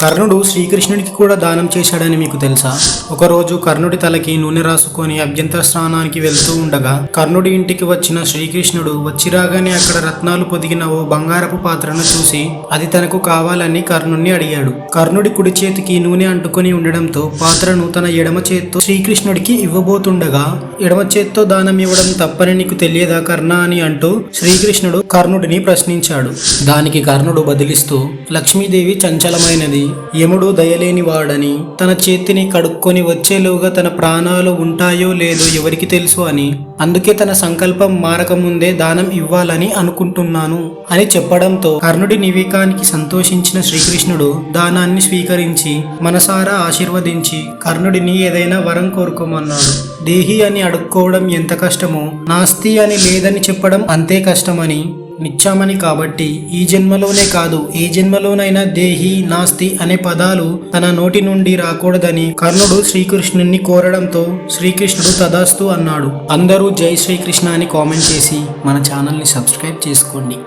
కర్ణుడు శ్రీకృష్ణుడికి కూడా దానం చేశాడని మీకు తెలుసా? ఒకరోజు కర్ణుడి తలకి నూనె రాసుకొని అభ్యంతర స్నానానికి వెళ్తూ ఉండగా కర్ణుడి ఇంటికి వచ్చిన శ్రీకృష్ణుడు వచ్చి రాగానే అక్కడ రత్నాలు పొదిగిన ఓ బంగారపు పాత్రను చూసి అది తనకు కావాలని కర్ణుడిని అడిగాడు. కర్ణుడి కుడి చేతికి నూనె అంటుకొని ఉండడంతో పాత్రను తన ఎడమ చేత్తో శ్రీకృష్ణుడికి ఇవ్వబోతుండగా ఎడమ చేత్తో దానం ఇవ్వడం తప్పని నీకు తెలియదా కర్ణ అని అంటూ శ్రీకృష్ణుడు కర్ణుడిని ప్రశ్నించాడు. దానికి కర్ణుడు బదిలిస్తూ లక్ష్మీదేవి చంచలమైనది యముడు దయలేని వాడని తన చేతిని కడుక్కొని వచ్చేలోగా తన ప్రాణాలు ఉంటాయో లేదో ఎవరికి తెలుసు అని. అందుకే తన సంకల్పం మారకముందే దానం ఇవ్వాలని అనుకుంటున్నాను అని చెప్పడంతో కర్ణుడి నివేకానికి సంతోషించిన శ్రీకృష్ణుడు దానాన్ని స్వీకరించి మనసారా ఆశీర్వదించి కర్ణుడిని ఏదైనా వరం కోరుకోమన్నాడు. దేహి అని అడుక్కోవడం ఎంత కష్టమో నాస్తి అని లేదని చెప్పడం అంతే కష్టమని నిత్యామని కాబట్టి ఈ జన్మలోనే కాదు ఏ జన్మలోనైనా దేహి నాస్తి అనే పదాలు తన నోటి నుండి రాకూడదని కర్ణుడు శ్రీకృష్ణుని కోరడంతో శ్రీకృష్ణుడు తదాస్తు అన్నాడు. అందరూ జై శ్రీకృష్ణ అని కామెంట్ చేసి మన ఛానల్ని సబ్స్క్రైబ్ చేసుకోండి.